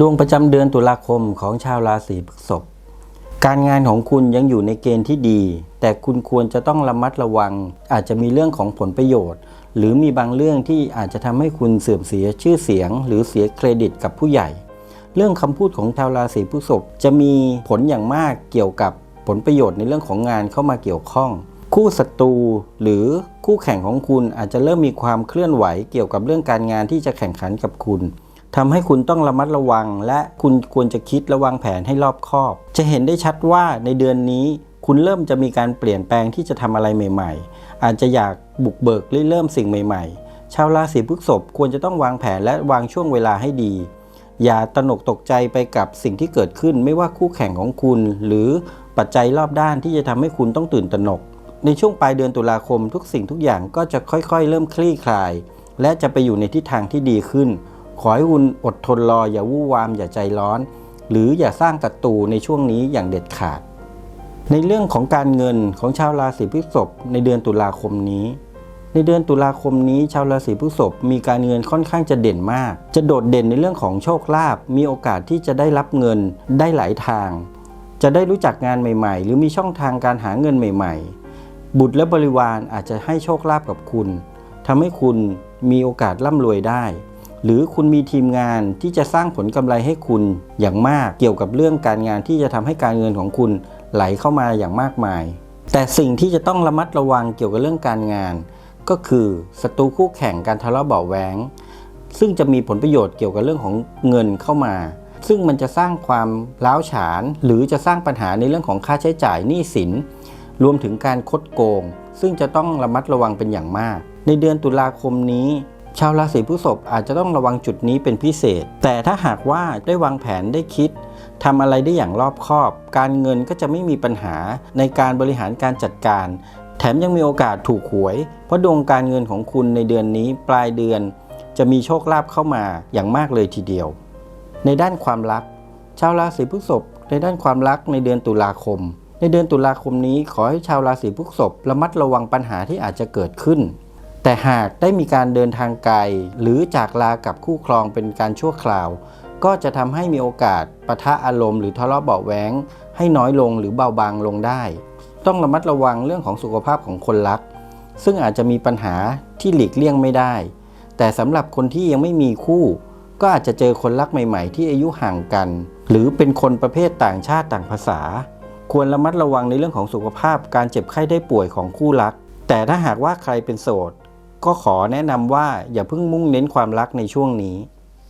ดวงประจำเดือนตุลาคมของชาวราศีพฤษภ การงานของคุณยังอยู่ในเกณฑ์ที่ดี แต่คุณควรจะต้องระมัดระวัง อาจจะมีเรื่องของผลประโยชน์ หรือมีบางเรื่องที่อาจจะทำให้คุณเสื่อมเสียชื่อเสียง หรือเสียเครดิตกับผู้ใหญ่ เรื่องคำพูดของชาวราศีพฤษภจะมีผลอย่างมากเกี่ยวกับผลประโยชน์ในเรื่องของงานเข้ามาเกี่ยวข้อง คู่ศัตรูหรือคู่แข่งของคุณอาจจะเริ่มมีความเคลื่อนไหวเกี่ยวกับเรื่องการงานที่จะแข่งขันกับคุณ ทำให้คุณต้องระมัดระวัง และคุณควรจะคิดระวังแผนให้รอบคอบ จะเห็นได้ชัดว่าในเดือนนี้ คุณเริ่มจะมีการเปลี่ยนแปลงที่จะทำอะไรใหม่ ๆ อาจจะอยากบุกเบิกเริ่มสิ่งใหม่ ๆ ชาวราศีพฤษภควรจะต้องวางแผนและวางช่วงเวลาให้ดี อย่าตระหนกตกใจไปกับสิ่งที่เกิดขึ้น ไม่ว่าคู่แข่งของคุณ หรือปัจจัยรอบด้านที่จะทำให้คุณต้องตื่นตระหนก ในช่วงปลายเดือนตุลาคมทุกสิ่งทุกอย่างก็จะค่อยๆ เริ่มคลี่คลาย และจะไปอยู่ในทิศทางที่ดีขึ้น ขอให้คุณอดทนรออย่าวู่วามอย่าใจร้อน หรืออย่าสร้างศัตรูในช่วงนี้อย่างเด็ดขาด ในเรื่องของการเงินของชาวราศีพฤษภในเดือนตุลาคมนี้ ในเดือนตุลาคมนี้ ชาวราศีพฤษภมีการเงินค่อนข้างจะเด่นมาก จะโดดเด่นในเรื่องของโชคลาภมีโอกาสที่จะได้รับเงินได้หลายทาง จะได้รู้จักงานใหม่ ๆ หรือมีช่องทางการหาเงินใหม่ ๆ บุตรและบริวารอาจจะให้โชคลาภกับคุณทำให้คุณมีโอกาสร่ำรวยได้ หรือคุณมีทีมงานที่จะสร้างผลกำไรให้คุณอย่างมากเกี่ยวกับเรื่องการงานที่จะทำให้การเงินของคุณไหลเข้ามาอย่างมากมาย แต่สิ่งที่จะต้องระมัดระวังเกี่ยวกับเรื่องการงาน ก็คือศัตรูคู่แข่งการทะเลาะเบาะแวงซึ่งจะมีผลประโยชน์เกี่ยวกับเรื่องของเงินเข้ามา ซึ่งมันจะสร้างความร้าวฉาน หรือจะสร้างปัญหาในเรื่องของค่าใช้จ่ายหนี้สิน รวมถึงการคดโกง ซึ่งจะต้องระมัดระวังเป็นอย่างมาก ในเดือนตุลาคมนี้ ชาวราศีพฤษภอาจจะต้องระวังจุดนี้เป็นพิเศษ แต่ถ้าหากว่าได้วางแผนได้คิดทำอะไรได้อย่างรอบคอบ การเงินก็จะไม่มีปัญหาในการบริหารการจัดการ แถมยังมีโอกาสถูกหวย เพราะดวงการเงินของคุณในเดือนนี้ปลายเดือน จะมีโชคลาภเข้ามาอย่างมากเลยทีเดียว ในด้านความรัก ชาวราศีพฤษภในด้านความรักในเดือนตุลาคม ในเดือนตุลาคมนี้ขอให้ชาวราศีพฤษภระมัดระวังปัญหาที่อาจจะเกิดขึ้น แต่หากได้มีการเดินทางไกลหรือจากลากับคู่ครองเป็นการชั่วคราว ก็จะทำให้มีโอกาสปะทะอารมณ์หรือทะเลาะเบาะแว้งให้น้อยลงหรือเบาบางลงได้ ต้องระมัดระวังเรื่องของสุขภาพของคนรัก ซึ่งอาจจะมีปัญหาที่หลีกเลี่ยงไม่ได้ แต่สำหรับคนที่ยังไม่มีคู่ ก็อาจจะเจอคนรักใหม่ ๆ ที่อายุห่างกัน หรือเป็นคนประเภทต่างชาติต่างภาษา ควรระมัดระวังในเรื่องของสุขภาพการเจ็บไข้ได้ป่วยของคู่รัก แต่ถ้าหากว่าใครเป็นโสด ก็ขอแนะนำว่าอย่าเพิ่งมุ่งเน้นความรักในช่วงนี้